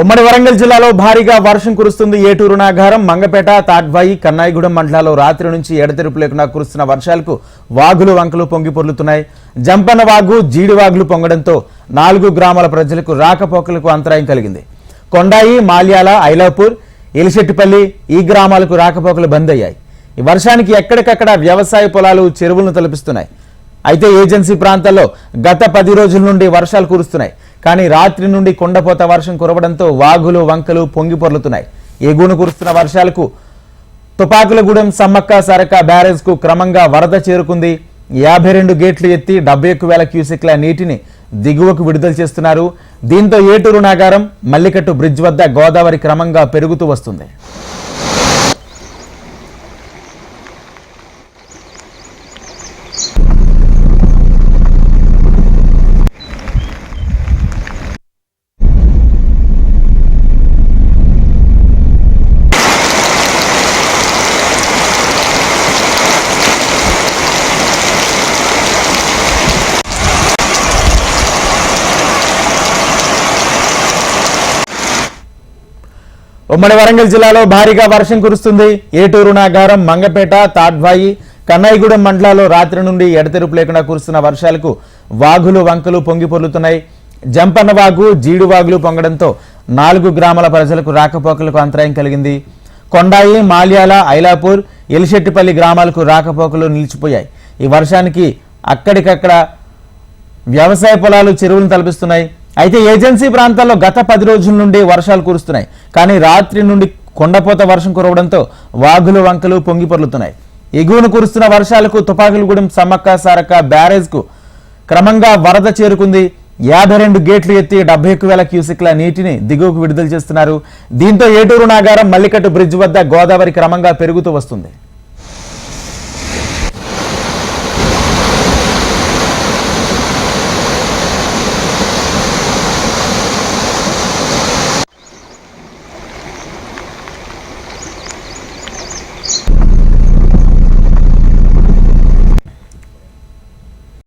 ఉమ్మడి వరంగల్ జిల్లాలో భారీగా వర్షం కురుస్తుంది. ఏటూరు నాగారం మంగపేట తాడ్వాయి కన్నాయిగూడెం మండలాల్లో రాత్రి నుంచి ఎడతెరుపు లేకుండా కురుస్తున్న వర్షాలకు వాగులు వంకలు పొంగి పొర్లుతున్నాయి. జంపన్న వాగు జీడి వాగులు పొంగడంతో నాలుగు గ్రామాల ప్రజలకు రాకపోకలకు అంతరాయం కలిగింది. కొండాయి మాల్యాల ఐలాపూర్ ఎలిశెట్టిపల్లి ఈ గ్రామాలకు రాకపోకలు బంద్ అయ్యాయి. ఈ వర్షానికి ఎక్కడికక్కడ వ్యవసాయ పొలాలు చెరువులను తలపిస్తున్నాయి. అయితే ఏజెన్సీ ప్రాంతాల్లో గత పది రోజుల నుండి వర్షాలు కురుస్తున్నాయి. కానీ రాత్రి నుండి కొండపోత వర్షం కురవడంతో వాగులు వంకలు పొంగి పొర్లుతున్నాయి. ఎగువను కురుస్తున్న వర్షాలకు తుపాకులగూడెం సమ్మక్క సరక బ్యారేజ్కు క్రమంగా వరద చేరుకుంది. యాభై రెండు గేట్లు ఎత్తి డెబ్బై ఒక్క వేల క్యూసెక్ల నీటిని దిగువకు విడుదల చేస్తున్నారు. దీంతో ఏటూరు నాగారం మల్లికట్టు బ్రిడ్జ్ వద్ద గోదావరి క్రమంగా పెరుగుతూ వస్తుంది. ఉమ్మడి వరంగల్ జిల్లాలో భారీగా వర్షం కురుస్తుంది. ఏటూరు నాగారం మంగపేట తాడ్వాయి కన్నాయిగూడెం మండలాల్లో రాత్రి నుండి ఎడతెరుపు లేకుండా కురుస్తున్న వర్షాలకు వాగులు వంకలు పొంగి పొర్లుతున్నాయి. జంపన్న వాగు జీడు వాగులు పొంగడంతో నాలుగు గ్రామాల ప్రజలకు రాకపోకలకు అంతరాయం కలిగింది. కొండాయి మాల్యాల ఐలాపూర్ ఎలిశెట్టిపల్లి గ్రామాలకు రాకపోకలు నిలిచిపోయాయి. ఈ వర్షానికి అక్కడికక్కడ వ్యవసాయ పొలాలు చెరువులను తలపిస్తున్నాయి. అయితే ఏజెన్సీ ప్రాంతాల్లో గత పది రోజుల నుండి వర్షాలు కురుస్తున్నాయి. కానీ రాత్రి నుండి కొండపోత వర్షం కురవడంతో వాగులు వంకలు పొంగి పొర్లుతున్నాయి. ఎగువను కురుస్తున్న వర్షాలకు తుపాకులగూడెం సమ్మక్క సారక్క బ్యారేజ్కు క్రమంగా వరద చేరుకుంది. యాభై రెండు గేట్లు ఎత్తి డెబ్బై ఒక్క వేల క్యూసెక్ల నీటిని దిగువకు విడుదల చేస్తున్నారు. దీంతో ఏటూరు నాగారం మల్లికట్టు బ్రిడ్జ్ వద్ద గోదావరి క్రమంగా పెరుగుతూ వస్తుంది.